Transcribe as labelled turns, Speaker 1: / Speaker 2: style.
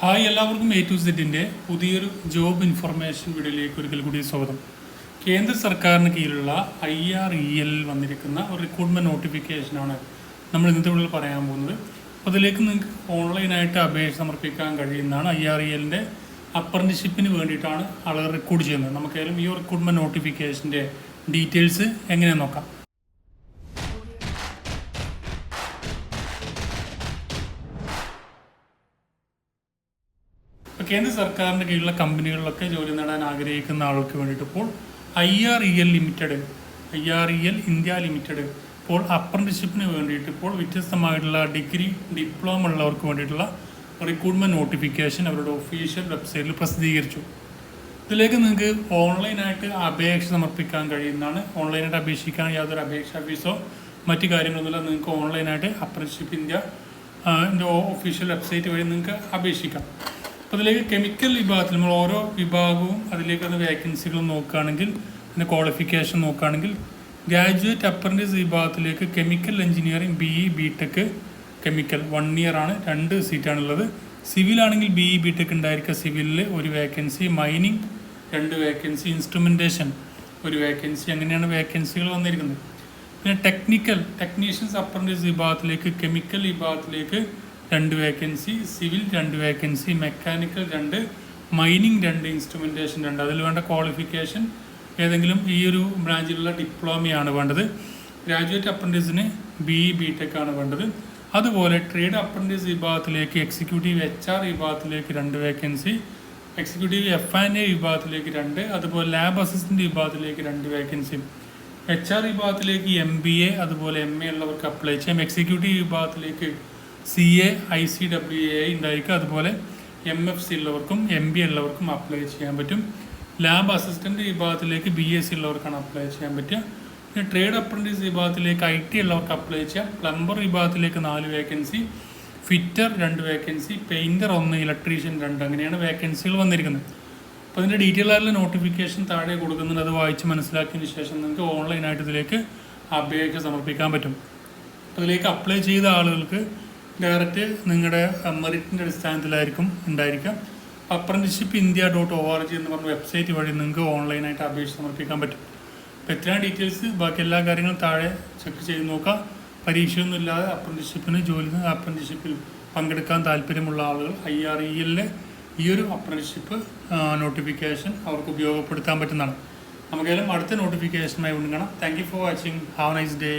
Speaker 1: Hi എല്ലാവർക്കും A to സെറ്റിന്റെ പുതിയൊരു ജോബ് ഇൻഫർമേഷൻ വീഡിയോയിലേക്ക് ഒരിക്കൽ കൂടി സ്വാഗതം. കേന്ദ്ര സർക്കാരിന് കീഴിലുള്ള ഐ ആർ ഇ എൽ വന്നിരിക്കുന്ന ഒരു റിക്രൂട്ട്മെന്റ് നോട്ടിഫിക്കേഷനാണ് നമ്മൾ ഇന്നത്തെ ഉള്ളിൽ പറയാൻ പോകുന്നത്. അപ്പോൾ അതിലേക്ക് നിങ്ങൾക്ക് ഓൺലൈനായിട്ട് അപേക്ഷ സമർപ്പിക്കാൻ കഴിയുന്നതാണ് ഐ ആർ ഇ എല്ലിന്റെ അപ്രന്റിഷിപ്പിന് വേണ്ടിയിട്ടാണ് ആളുകൾ റിക്രൂട്ട് ചെയ്യുന്നത്. നമുക്കായാലും ഈ റിക്രൂട്ട്മെന്റ് നോട്ടിഫിക്കേഷന്റെ ഡീറ്റെയിൽസ് എങ്ങനെ നോക്കാം. കേന്ദ്ര സർക്കാരിന്റെ കീഴിലുള്ള കമ്പനികളിലൊക്കെ ജോലി നേടാൻ ആഗ്രഹിക്കുന്ന ആൾക്ക് വേണ്ടിയിട്ട് ഇപ്പോൾ I R E L limited I R E L India limited ഇപ്പോൾ അപ്രന്റിഷിപ്പിന് വേണ്ടിയിട്ട് ഇപ്പോൾ വ്യത്യസ്തമായിട്ടുള്ള ഡിഗ്രി ഡിപ്ലോമ ഉള്ളവർക്ക് വേണ്ടിയിട്ടുള്ള റിക്രൂട്ട്മെന്റ് നോട്ടിഫിക്കേഷൻ അവരുടെ ഒഫീഷ്യൽ വെബ്സൈറ്റിൽ പ്രസിദ്ധീകരിച്ചു. ഇതിലേക്ക് നിങ്ങൾക്ക് ഓൺലൈനായിട്ട് അപേക്ഷ സമർപ്പിക്കാൻ കഴിയുന്നതാണ്. ഓൺലൈനായിട്ട് അപേക്ഷിക്കാൻ യാതൊരു അപേക്ഷാ ഫീസോ മറ്റു കാര്യങ്ങളൊന്നുമില്ല. നിങ്ങൾക്ക് ഓൺലൈനായിട്ട് അപ്രന്റിഷിപ്പ് ഇന്ത്യ ഒഫീഷ്യൽ വെബ്സൈറ്റ് വഴി നിങ്ങൾക്ക് അപേക്ഷിക്കാം. അപ്പോൾ അതിലേക്ക് കെമിക്കൽ വിഭാഗത്തിൽ നമ്മൾ ഓരോ വിഭാഗവും അതിലേക്ക് അത് വേക്കൻസികൾ നോക്കുകയാണെങ്കിൽ അതിന്റെ ക്വാളിഫിക്കേഷൻ നോക്കുകയാണെങ്കിൽ ഗ്രാജുവേറ്റ് അപ്രന്റീസ് വിഭാഗത്തിലേക്ക് chemical engineering B E B tech chemical one year ആണ് രണ്ട് സീറ്റാണുള്ളത് സിവിൽ ആണെങ്കിൽ ബി ഇ ബി ടെക് ഉണ്ടായിരിക്കുക സിവിലിൽ ഒരു വേക്കൻസി മൈനിങ് രണ്ട് വേക്കൻസി ഇൻസ്ട്രുമെന്റേഷൻ ഒരു വേക്കൻസി അങ്ങനെയാണ് വേക്കൻസികൾ വന്നിരിക്കുന്നത്. പിന്നെ ടെക്നിക്കൽ ടെക്നീഷ്യൻസ് അപ്രന്റീസ് വിഭാഗത്തിലേക്ക് കെമിക്കൽ വിഭാഗത്തിലേക്ക് രണ്ട് വേക്കൻസി സിവിൽ രണ്ട് വേക്കൻസി മെക്കാനിക്കൽ രണ്ട് മൈനിങ് രണ്ട് ഇൻസ്ട്രുമെന്റേഷൻ രണ്ട്. അതിൽ വേണ്ട ക്വാളിഫിക്കേഷൻ ഏതെങ്കിലും ഈ ഒരു ബ്രാഞ്ചിലുള്ള ഡിപ്ലോമയാണ് വേണ്ടത്. ഗ്രാജുവേറ്റ് അപ്രന്റീസിന് ബി ഇ ബി ടെക് ആണ് വേണ്ടത്. അതുപോലെ ട്രേഡ് അപ്രന്റീസ് വിഭാഗത്തിലേക്ക് എക്സിക്യൂട്ടീവ് എച്ച് ആർ വിഭാഗത്തിലേക്ക് രണ്ട് vacancy executive F and A വിഭാഗത്തിലേക്ക് രണ്ട് അതുപോലെ ലാബ് അസിസ്റ്റന്റ് വിഭാഗത്തിലേക്ക് രണ്ട് വേക്കൻസി എച്ച് ആർ വിഭാഗത്തിലേക്ക് എം ബി എ അതുപോലെ എം എ ഉള്ളവർക്ക് അപ്ലൈ ചെയ്യാം. എക്സിക്യൂട്ടീവ് വിഭാഗത്തിലേക്ക് C A I C W A ഉണ്ടായിരിക്കും. അതുപോലെ എം എഫ് സി ഉള്ളവർക്കും എം ബി ഉള്ളവർക്കും അപ്ലൈ ചെയ്യാൻ പറ്റും. ലാബ് അസിസ്റ്റന്റ് വിഭാഗത്തിലേക്ക് ബി എസ് സി ഉള്ളവർക്കാണ് അപ്ലൈ ചെയ്യാൻ പറ്റുക. പിന്നെ ട്രേഡ് അപ്രന്റീസ് വിഭാഗത്തിലേക്ക് ഐ ടി ഉള്ളവർക്ക് അപ്ലൈ ചെയ്യാം. പ്ലംബർ വിഭാഗത്തിലേക്ക് നാല് വേക്കൻസി ഫിറ്റർ രണ്ട് വേക്കൻസി പെയിന്റർ ഒന്ന് ഇലക്ട്രീഷ്യൻ രണ്ട്. അങ്ങനെയാണ് വേക്കൻസികൾ വന്നിരിക്കുന്നത്. അപ്പോൾ അതിന്റെ ഡീറ്റെയിൽ ആയിട്ടുള്ള നോട്ടിഫിക്കേഷൻ താഴെ കൊടുക്കുന്നുണ്ട്. അത് വായിച്ച് മനസ്സിലാക്കിയതിന് ശേഷം നിങ്ങൾക്ക് ഓൺലൈനായിട്ട് ഇതിലേക്ക് അപേക്ഷ സമർപ്പിക്കാൻ പറ്റും. അപ്പോൾ ഇതിലേക്ക് അപ്ലൈ ചെയ്ത ആളുകൾക്ക് ഡയറക്റ്റ് നിങ്ങളുടെ മെറിറ്റിന്റെ അടിസ്ഥാനത്തിലായിരിക്കും ഉണ്ടായിരിക്കാം. Apprenticeship India dot O R G എന്ന് പറഞ്ഞ വെബ്സൈറ്റ് വഴി നിങ്ങൾക്ക് ഓൺലൈനായിട്ട് അപേക്ഷ സമർപ്പിക്കാൻ പറ്റും. അപ്പോൾ എത്രയാണ് ഡീറ്റെയിൽസ് ബാക്കി എല്ലാ കാര്യങ്ങളും താഴെ ചെക്ക് ചെയ്ത് നോക്കുക പരീക്ഷയൊന്നുമില്ലാതെ അപ്രന്റിഷിപ്പിന് ജോലി അപ്രന്റിഷിപ്പിൽ പങ്കെടുക്കാൻ താല്പര്യമുള്ള ആളുകൾ ഐ ആർ ഇ എല്ലിലെ ഈ ഒരു അപ്രന്റിഷിപ്പ് നോട്ടിഫിക്കേഷൻ അവർക്ക് ഉപയോഗപ്പെടുത്താൻ പറ്റുന്നതാണ്. നമുക്കേലും അടുത്ത നോട്ടിഫിക്കേഷനായി ഉണ്ടാകണം thank you for watching have nice day